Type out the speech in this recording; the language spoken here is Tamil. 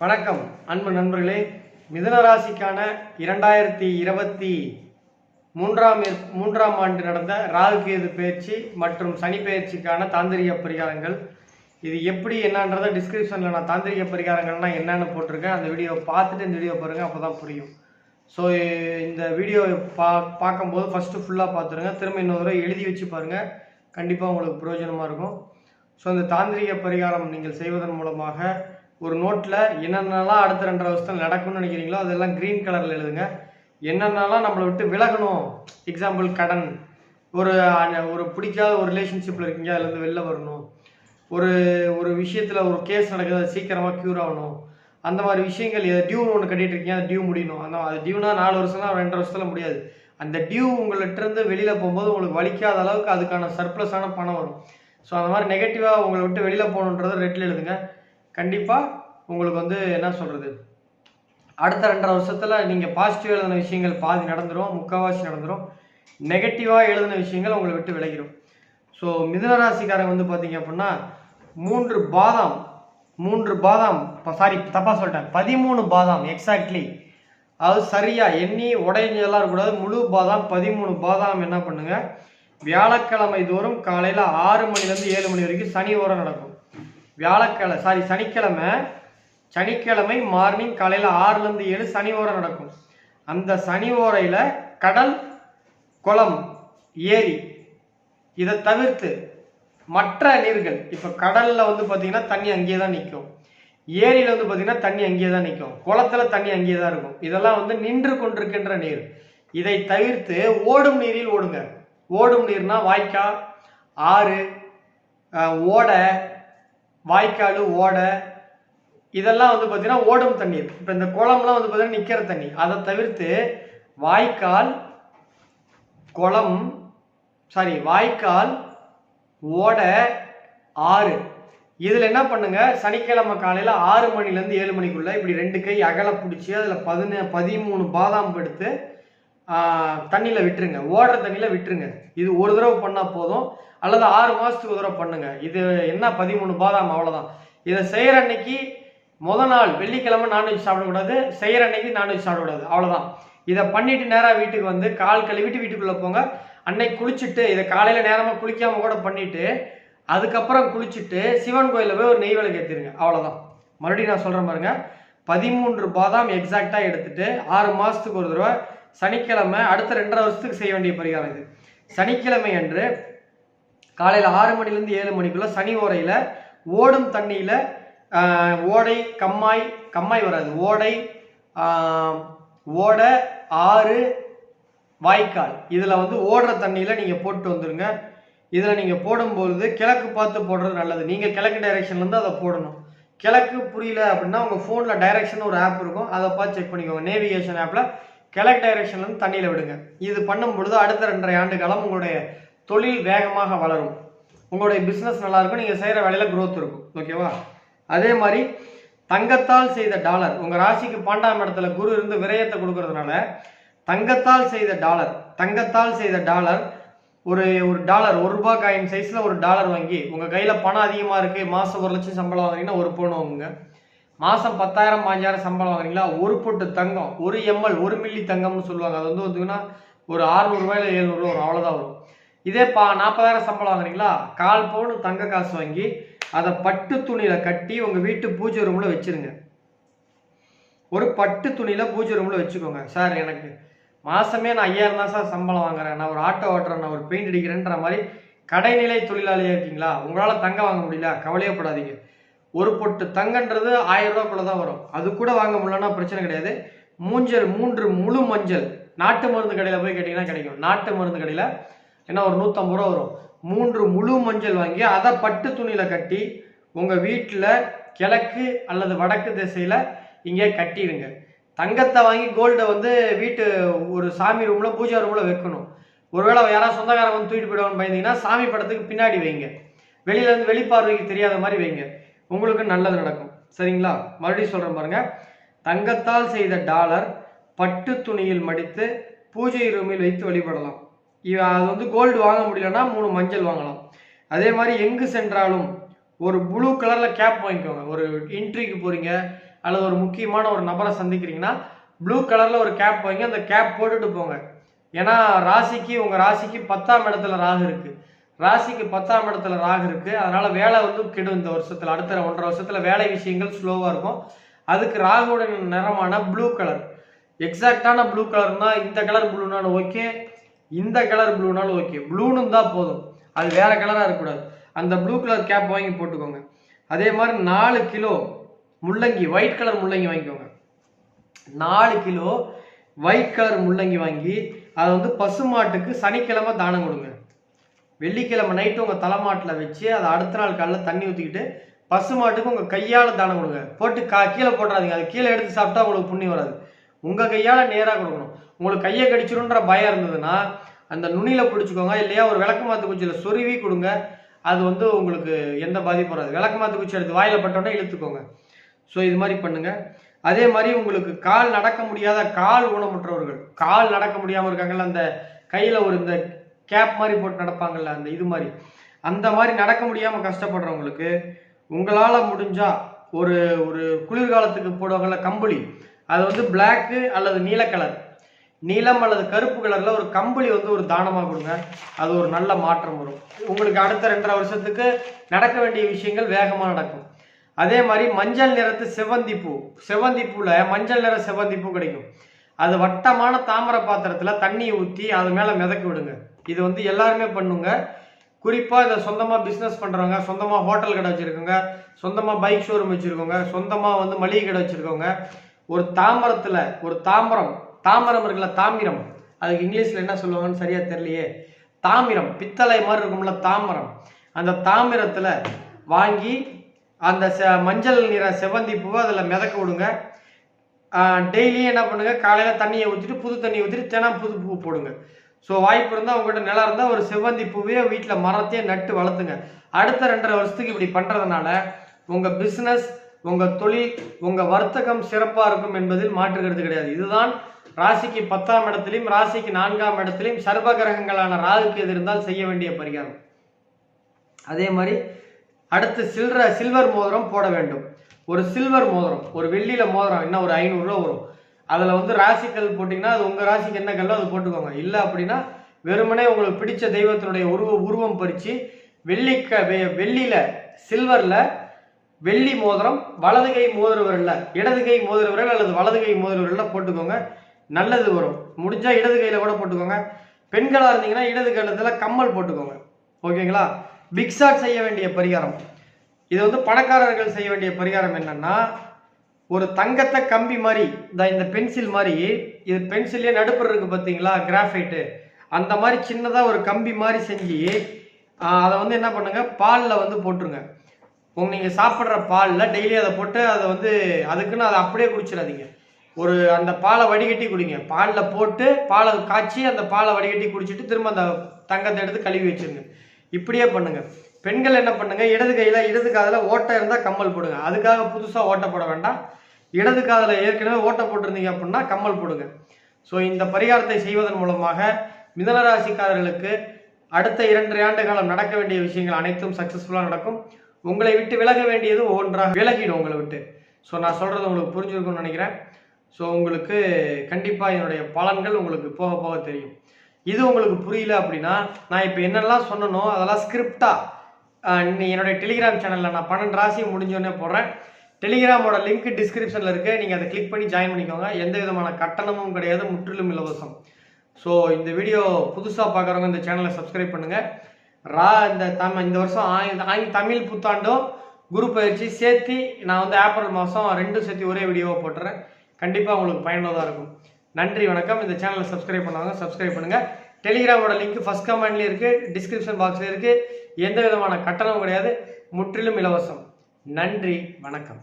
வணக்கம் அன்பு நண்பர்களே. மிதனராசிக்கான இரண்டாயிரத்தி இருபத்தி மூன்றாம் மூன்றாம் ஆண்டு நடந்த ராகு கேது பயிற்சி மற்றும் சனி பயிற்சிக்கான தாந்திரிக பரிகாரங்கள். இது எப்படி என்னன்றதை டிஸ்கிரிப்ஷனில் நான் தாந்திரிக பரிகாரங்கள்னா என்னென்னு போட்டிருக்கேன். அந்த வீடியோவை பார்த்துட்டு இந்த வீடியோ பாருங்கள் அப்போ தான் புரியும். ஸோ இந்த வீடியோ பா பார்க்கும்போது ஃபஸ்ட்டு ஃபுல்லாக பார்த்துருங்க. திரும்ப இன்னொரு தடவை எழுதி வச்சு பாருங்கள் கண்டிப்பாக உங்களுக்கு பிரயோஜனமாக இருக்கும். ஸோ இந்த தாந்திரிக பரிகாரம் நீங்கள் செய்வதன் மூலமாக ஒரு நோட்டில் என்னென்னலாம் அடுத்த ரெண்டரை வருஷத்தில் நடக்கும்னு நினைக்கிறீங்களோ அதெல்லாம் க்ரீன் கலரில் எழுதுங்க. என்னென்னலாம் நம்மளை விட்டு விலகணும்? எக்ஸாம்பிள் கடன். ஒரு ஒரு பிடிக்காத ஒரு ரிலேஷன்ஷிப்பில் இருக்கீங்க அதுலேருந்து வெளில வரணும். ஒரு ஒரு விஷயத்தில் ஒரு கேஸ் நடக்குது அது சீக்கிரமாக க்யூர் ஆகணும். அந்த மாதிரி விஷயங்கள் டியூ ஒன்று கட்டிட்டு இருக்கீங்க அது டியூ முடியணும். அந்த அது டியூனா நாலு வருஷம்னா ரெண்டு வருஷத்தில் முடியாது. அந்த டியூ உங்கள்கிட்ட இருந்து வெளியில் போகும்போது உங்களுக்கு வலிக்காத அளவுக்கு அதுக்கான சர்ப்ளஸான பணம் வரும். ஸோ அந்த மாதிரி நெகட்டிவாக உங்களை விட்டு வெளியில் போகணுன்றதை ரெட்டில் எழுதுங்க. கண்டிப்பாக உங்களுக்கு வந்து என்ன சொல்கிறது அடுத்த ரெண்டரை வருஷத்தில் நீங்கள் பாசிட்டிவ் எழுதின விஷயங்கள் பாதி நடந்துரும் முக்கால்வாசி நடந்துடும் நெகட்டிவாக எழுதின விஷயங்கள் உங்களை விட்டு விலகிடும் ஸோ மிதனராசிக்காரங்க வந்து பார்த்தீங்க அப்படின்னா மூன்று பாதாம் மூன்று பாதாம் சாரி தப்பாக சொல்லிட்டேன். பதிமூணு பாதாம் எக்ஸாக்ட்லி அது சரியாக எண்ணி உடைஞ்செல்லாம் இருக்கக்கூடாது. முழு பாதாம் பதிமூணு பாதாம் என்ன பண்ணுங்கள் வியாழக்கிழமை தோறும் காலையில் ஆறு மணிலேருந்து ஏழு மணி வரைக்கும் சனி ஓரம் நடக்கும். வியாழக்கிழமை சாரி சனிக்கிழமை சனிக்கிழமை மார்னிங் காலையில் ஆறுலேருந்து ஏழு சனி ஓரம் நடக்கும். அந்த சனி ஓரையில் கடல் குளம் ஏரி இதை தவிர்த்து மற்ற நீர்கள் இப்போ கடலில் வந்து பார்த்தீங்கன்னா தண்ணி அங்கேயே தான் நிற்கும் ஏரியில் வந்து பார்த்தீங்கன்னா தண்ணி அங்கேயே தான் நிற்கும் குளத்துல தண்ணி அங்கேயே தான் இருக்கும். இதெல்லாம் வந்து நின்று கொண்டிருக்கின்ற நீர். இதை தவிர்த்து ஓடும் நீரில் ஓடுங்க. ஓடும் நீர்னா வாய்க்கால் ஆறு ஓடை வாய்க்கால் ஓடை இதெல்லாம் வந்து பார்த்தீங்கன்னா ஓடும் தண்ணீர் இப்போ இந்த குளம்லாம் வந்து பார்த்தீங்கன்னா நிற்கிற தண்ணி. அதை தவிர்த்து வாய்க்கால் குளம் சாரி வாய்க்கால் ஓடை ஆறு. இதில் என்ன பண்ணுங்க? சனிக்கிழமை காலையில் ஆறு மணிலேருந்து ஏழு மணிக்குள்ளே இப்படி ரெண்டு கை அகல பிடிச்சி அதில் பதின பதிமூணு பாதாம் எடுத்து தண்ணியில் விட்டுருங்க. ஓடுற தண்ணியில் விட்டுருங்க. இது ஒரு தடவை பண்ணால் போதும். அல்லது ஆறு மாதத்துக்கு ஒரு தடவை பண்ணுங்க. இது என்ன பதிமூணு பாதாம் அவ்வளோதான் இதை செய்கிற அன்னைக்கு முத நாள் வெள்ளிக்கிழமை நான்வெஜ் சாப்பிடக்கூடாது செய்கிற அன்னைக்கு நான்வெஜ் சாப்பிடக்கூடாது அவ்வளோதான் இதை பண்ணிட்டு நேராக வீட்டுக்கு வந்து கால் கழுவிட்டு வீட்டுக்குள்ளே போங்க. அன்னைக்கு குளிச்சுட்டு இதை காலையில் நேரமாக குளிக்காமல் கூட பண்ணிவிட்டு அதுக்கப்புறம் குளிச்சுட்டு சிவன் கோயிலில் போய் ஒரு நெய் விளக்கு ஏற்றிருங்க அவ்வளோதான் மறுபடியும் நான் சொல்கிறேன் பாருங்க. பதிமூன்று பாதாம் எக்ஸாக்டாக எடுத்துட்டு ஆறு மாதத்துக்கு ஒரு தடவை சனிக்கிழமை அடுத்த ரெண்டரை வருஷத்துக்கு செய்ய வேண்டிய பரிகாரம் இது. சனிக்கிழமை அன்று காலையில் ஆறு மணிலேருந்து ஏழு மணிக்குள்ள சனி ஓரையில் ஓடும் தண்ணியில் ஓடை கம்மாய் கம்மாய் வராது. ஓடை ஓட ஓடை ஆறு வாய்க்கால். இதில் வந்து ஓடுற தண்ணியில் நீங்கள் போட்டு வந்துடுங்க இதில் நீங்கள் போடும்பொழுது கிழக்கு பார்த்து போடுறது நல்லது. நீங்கள் கிழக்கு டைரெக்ஷன்லேருந்து அதை போடணும். கிழக்கு புரியல அப்படின்னா உங்கள் ஃபோனில் டைரெக்ஷன் ஒரு ஆப் இருக்கும். அதை பார்த்து செக் பண்ணிக்கோங்க. நேவிகேஷன் ஆப்பில் கிழக்கு டைரெக்ஷன்லேருந்து தண்ணியில் விடுங்க. இது பண்ணும் பொழுது அடுத்த ரெண்டரை ஆண்டு காலம் உங்களுடைய தொழில் வேகமாக வளரும். உங்களுடைய பிஸ்னஸ் நல்லா இருக்கும் நீங்கள் செய்கிற வேலையில் குரோத் இருக்கும். ஓகேவா அதே மாதிரி தங்கத்தால் செய்த டாலர் உங்கள் ராசிக்கு பன்னெண்டாம் இடத்துல குரு இருந்து விரயத்தை கொடுக்கறதுனால தங்கத்தால் செய்த டாலர் தங்கத்தால் செய்த டாலர் ஒரு ஒரு டாலர் ஒரு ரூபாய் காயின் சைஸில் ஒரு டாலர் வாங்கி உங்கள் கையில் பணம் அதிகமாக இருக்குது மாதம் ஒரு லட்சம் சம்பளம் வாங்குறீங்கன்னா ஒரு பவுன் வாங்குங்க. மாதம் பத்தாயிரம் பாஞ்சாயிரம் சம்பளம் வாங்குறீங்களா? ஒரு பொட்டு தங்கம் ஒரு எம்எல் ஒரு மில்லி தங்கம்னு சொல்லுவாங்க. அது வந்து பார்த்தீங்கன்னா ஒரு அறுநூறுவாயில் எழுநூறுவா வரும். அவ்வளோதான் வரும். இதே பா நாற்பதாயிரம் சம்பளம் வாங்குறீங்களா? கால் பவுன் தங்க காசு வாங்கி அதை பட்டு துணியில் கட்டி உங்கள் வீட்டு பூஜை ரூமில் வச்சிருங்க. ஒரு பட்டு துணியில் பூஜை ரூமில் வச்சுக்கோங்க. சார் எனக்கு மாதமே நான் ஐயாயிரம் தான் சார் சம்பளம் வாங்குறேன். நான் ஒரு ஆட்டோ ஓட்டுறேன் நான் ஒரு பெயிண்ட் அடிக்கிறேன்ற மாதிரி கடைநிலை தொழிலாளியாக இருக்கீங்களா? உங்களால் தங்கம் வாங்க முடியல. கவலையப்படாதீங்க. ஒரு பொட்டு தங்கன்றது ஆயிரம் ரூபாய்க்குள்ள தான் வரும். அது கூட வாங்க முடியலன்னா பிரச்சனை கிடையாது. மூஞ்சல் மூன்று முழு மஞ்சள். நாட்டு மருந்து கடையில் போய் கேட்டிங்கன்னா கிடைக்கும். நாட்டு மருந்து கடையில் ஏன்னா ஒரு நூற்றம்பது ரூபா வரும். மூன்று முழு மஞ்சள் வாங்கி அதை பட்டு துணியில் கட்டி உங்கள் வீட்டில் கிழக்கு அல்லது வடக்கு திசையில் இங்கே கட்டிடுங்க. தங்கத்தை வாங்கி கோல்டை வந்து வீட்டு ஒரு சாமி ரூமில் பூஜா ரூமில் வைக்கணும். ஒருவேளை யாராவது சொந்தக்காரங்க வந்து தூக்கிட்டு போயிடுவான்னு பயந்தீங்கன்னா சாமி படத்துக்கு பின்னாடி வைங்க. வெளியிலேருந்து வெளிப்பார்வைக்கு தெரியாத மாதிரி வைங்க. உங்களுக்கு நல்லது நடக்கும். சரிங்களா? மறுபடியும் சொல்கிறேன் பாருங்கள் தங்கத்தால் செய்த டாலர் பட்டு துணியில் மடித்து பூஜை ரூமில் வைத்து வழிபடலாம். அது வந்து கோல்டு வாங்க முடியலன்னா மூணு மஞ்சள் வாங்கலாம். அதே மாதிரி எங்கு சென்றாலும் ஒரு ப்ளூ கலரில் கேப் வாங்கிக்கோங்க. ஒரு இன்ட்ரிக்கு போகிறீங்க அல்லது ஒரு முக்கியமான ஒரு நபரை சந்திக்கிறீங்கன்னா ப்ளூ கலரில் ஒரு கேப் வாங்கி அந்த கேப் போட்டுட்டு போங்க. ஏன்னா ராசிக்கு உங்கள் ராசிக்கு பத்தாம் இடத்துல ராகு இருக்குது ராசிக்கு பத்தாம் இடத்துல ராகு இருக்குது அதனால் வேலை வந்து கெடும் இந்த வருஷத்தில். அடுத்த ஒன்றரை வருஷத்தில் வேலை விஷயங்கள் ஸ்லோவாக இருக்கும். அதுக்கு ராகுவோட நிறமான ப்ளூ கலர் எக்ஸாக்டான ப்ளூ கலர்னால் இந்த கலர் ப்ளூனாலும் ஓகே இந்த கலர் ப்ளூனாலும் ஓகே ப்ளூன்னு தான் போதும். அது வேற கலராக இருக்கக்கூடாது. அந்த ப்ளூ கலர் கேப் வாங்கி போட்டுக்கோங்க. அதே மாதிரி நாலு கிலோ முள்ளங்கி ஒயிட் கலர் முள்ளங்கி வாங்கிக்கோங்க. நாலு கிலோ ஒயிட் கலர் முள்ளங்கி வாங்கி அதை வந்து பசுமாட்டுக்கு சனிக்கிழமை தானம் கொடுங்க. வெள்ளிக்கிழமை நைட்டு உங்கள் தலைமாட்டில் வச்சு அதை அடுத்த நாள் காலைல தண்ணி ஊற்றிக்கிட்டு பசுமாட்டுக்கு உங்கள் கையால் தானம் கொடுங்க. போட்டு கா கீழே போட்டுறாதீங்க. அது கீழே எடுத்து சாப்பிட்டா உங்களுக்கு புண்ணி வராது. உங்கள் கையால் நேராக கொடுக்கணும். உங்களுக்கு கையை கடிச்சிருன்ற பயம் இருந்ததுன்னா அந்த நுனியில் பிடிச்சிக்கோங்க இல்லையா ஒரு விளக்கு மாத்து குச்சியில் சொருவி கொடுங்க. அது வந்து உங்களுக்கு எந்த பாதிப்பும் வராது. விளக்கு மாத்து குச்சி எடுத்து வாயில் பட்டோன்னே இழுத்துக்கோங்க. ஸோ இது மாதிரி பண்ணுங்க. அதே மாதிரி உங்களுக்கு கால் நடக்க முடியாத கால் ஊனமுற்றவர்கள் கால் நடக்க முடியாமல் இருக்காங்கல்ல அந்த கையில் ஒரு இந்த கேப் மாதிரி போட்டு நடப்பாங்கல்ல அந்த இது மாதிரி. அந்த மாதிரி நடக்க முடியாமல் கஷ்டப்படுறவங்களுக்கு உங்களால் முடிஞ்சா ஒரு ஒரு குளிர்காலத்துக்கு போடுவாங்கல்ல கம்பளி. அது வந்து பிளாக்கு அல்லது நீல கலர் நீலம் அல்லது கருப்பு கலர்ல ஒரு கம்பளி வந்து ஒரு தானமாக கொடுங்க. அது ஒரு நல்ல மாற்றம் வரும். உங்களுக்கு அடுத்த ரெண்டரை வருஷத்துக்கு நடக்க வேண்டிய விஷயங்கள் வேகமாக நடக்கும். அதே மாதிரி மஞ்சள் நிறத்து செவ்வந்தி பூ செவ்வந்தி பூவில் மஞ்சள் நிற செவ்வந்தி பூ கிடைக்கும். அது வட்டமான தாமரை பாத்திரத்தில் தண்ணியை ஊற்றி அது மேலே மிதக்கி விடுங்க. இது வந்து எல்லாருமே பண்ணுங்க. குறிப்பாக இதை சொந்தமாக பிஸ்னஸ் பண்ணுறவங்க சொந்தமாக ஹோட்டல் கடை வச்சுருக்கோங்க சொந்தமாக பைக் ஷோரூம் வச்சுருக்கோங்க சொந்தமாக வந்து மளிகை கடை வச்சுருக்கோங்க ஒரு தாமரத்தில் ஒரு தாமரம் தாமரம் இருக்குல்ல தாமிரம். அதுக்கு இங்கிலீஷில் என்ன சொல்லுவாங்கன்னு சரியாக தெரியலையே. தாமிரம் பித்தளை மாதிரி இருக்கும்ல தாமரம். அந்த தாமிரத்தில் வாங்கி அந்த செ- மஞ்சள் நிற செவ்வந்தி பூவை அதில் மிதக்க விடுங்க. டெய்லியும் என்ன பண்ணுங்கள் காலையில் தண்ணியை ஊற்றிட்டு புது தண்ணியை ஊற்றிட்டு தினம் புது பூ போடுங்க. ஸோ வாய்ப்பு இருந்தால் உங்கள்கிட்ட நிலம் இருந்தால் ஒரு செவ்வந்தி பூவே வீட்டில் மரத்தையே நட்டு வளர்த்துங்க. அடுத்த ரெண்டரை வருஷத்துக்கு இப்படி பண்ணுறதுனால உங்கள் பிஸ்னஸ் உங்கள் தொழில் உங்கள் வர்த்தகம் சிறப்பாக இருக்கும் என்பதில் மாற்று கருத்து கிடையாது. இதுதான் ராசிக்கு பத்தாம் இடத்திலையும் ராசிக்கு நான்காம் இடத்திலையும் சர்வ கிரகங்களான ராகுக்கு எது இருந்தால் செய்ய வேண்டிய பரிகாரம். அதே மாதிரி அடுத்து சில்ற சில்வர் மோதிரம் போட வேண்டும். ஒரு சில்வர் மோதிரம் ஒரு வெள்ளியில மோதிரம் என்ன ஒரு ஐநூறுரூவா வரும். அதில் வந்து ராசிக்கல் போட்டிங்கன்னா அது உங்கள் ராசிக்கு என்ன கல்லோ அது போட்டுக்கோங்க. இல்லை அப்படின்னா வெறுமனே உங்களுக்கு பிடிச்ச தெய்வத்தினுடைய உருவ உருவம் பறித்து வெள்ளிக்க வெ- வெள்ளியில சில்வரில் வெள்ளி மோதிரம் வலது கை மோதிர இடது கை மோதிர விரல் அல்லது வலது கை மோதிர போட்டுக்கோங்க. நல்லது வரும். முடிஞ்சா இடது கையில கூட போட்டுக்கோங்க. பெண்களா இருந்தீங்கன்னா இடது கழுத்துல கம்மல் போட்டுக்கோங்க. ஓகேங்களா? பிக் ஷாட் செய்ய வேண்டிய பரிகாரம். இது வந்து பணக்காரர்கள் செய்ய வேண்டிய பரிகாரம் என்னன்னா ஒரு தங்கத்தை கம்பி மாதிரி இந்த இந்த பென்சில் மாதிரி இது பென்சிலே நடுப்புற இருக்கு பார்த்தீங்களா கிராஃபைட்டு. அந்த மாதிரி சின்னதாக ஒரு கம்பி மாதிரி செஞ்சு அதை வந்து என்ன பண்ணுங்க? பாலில் வந்து போட்டுருங்க. உங்க நீங்கள் சாப்பிட்ற பாலில் டெய்லி அதை போட்டு அதை வந்து அதுக்குன்னு அதை அப்படியே குடிச்சிடாதீங்க. ஒரு அந்த பாலை வடிகட்டி குடிங்க. பாலில் போட்டு பாலை காய்ச்சி அந்த பாலை வடிகட்டி குடிச்சிட்டு திரும்ப அந்த தங்கத்தை எடுத்து கழுவி வச்சிருங்க. இப்படியே பண்ணுங்க. பெண்கள் என்ன பண்ணுங்க? இடது கையில் இடது காதில் ஓட்டை இருந்தால் கம்மல் போடுங்க. அதுக்காக புதுசாக ஓட்டை போட வேண்டாம். இடது காதில் ஏற்கனவே ஓட்டை போட்டிருந்தீங்க அப்படின்னா கம்மல் போடுங்க. ஸோ இந்த பரிகாரத்தை செய்வதன் மூலமாக மிதன ராசிக்காரர்களுக்கு அடுத்த இரண்டரை ஆண்டு காலம் நடக்க வேண்டிய விஷயங்கள் அனைத்தும் சக்ஸஸ்ஃபுல்லாக நடக்கும். உங்களை விட்டு விலக வேண்டியது ஒவ்வொன்றாக விலகிடும் உங்களை விட்டு. ஸோ நான் சொல்கிறது உங்களுக்கு புரிஞ்சுருக்கும்னு நினைக்கிறேன். ஸோ உங்களுக்கு கண்டிப்பாக என்னுடைய பலன்கள் உங்களுக்கு போக போக தெரியும். இது உங்களுக்கு புரியல அப்படின்னா நான் இப்போ என்னெல்லாம் சொன்னனோ அதெல்லாம் ஸ்கிரிப்டாக என்னுடைய டெலிகிராம் சேனலில் நான் பன்னெண்டு ராசி முடிஞ்சோடனே போடுறேன். டெலிகிராமோட லிங்க் டிஸ்கிரிப்ஷனில் இருக்கு. நீங்கள் அதை கிளிக் பண்ணி ஜாயின் பண்ணிக்கோங்க. எந்த விதமான கட்டணமும் கிடையாது முற்றிலும் இலவசம். ஸோ இந்த வீடியோ புதுசாக பார்க்குறவங்க இந்த சேனலை சப்ஸ்கிரைப் பண்ணுங்கள் ரா இந்த தமிழ் இந்த வருஷம் ஆங்கி ஆங்கி தமிழ் புத்தாண்டும் குரு பயிற்சி சேர்த்து நான் வந்து ஏப்ரல் மாதம் ரெண்டும் சேர்த்து ஒரே வீடியோவை போட்டுறேன். கண்டிப்பாக உங்களுக்கு பயனுள்ளதாக இருக்கும். நன்றி வணக்கம். இந்த சேனலை சப்ஸ்கிரைப் பண்ணாங்க சப்ஸ்கிரைப் பண்ணுங்கள் டெலிகிராமோட லிங்க் ஃபஸ்ட் கமெண்ட்லேயும் இருக்குது டிஸ்கிரிப்ஷன் பாக்ஸ்ல இருக்குது எந்த விதமான கட்டணமும் கிடையாது. முற்றிலும் இலவசம். நன்றி வணக்கம்.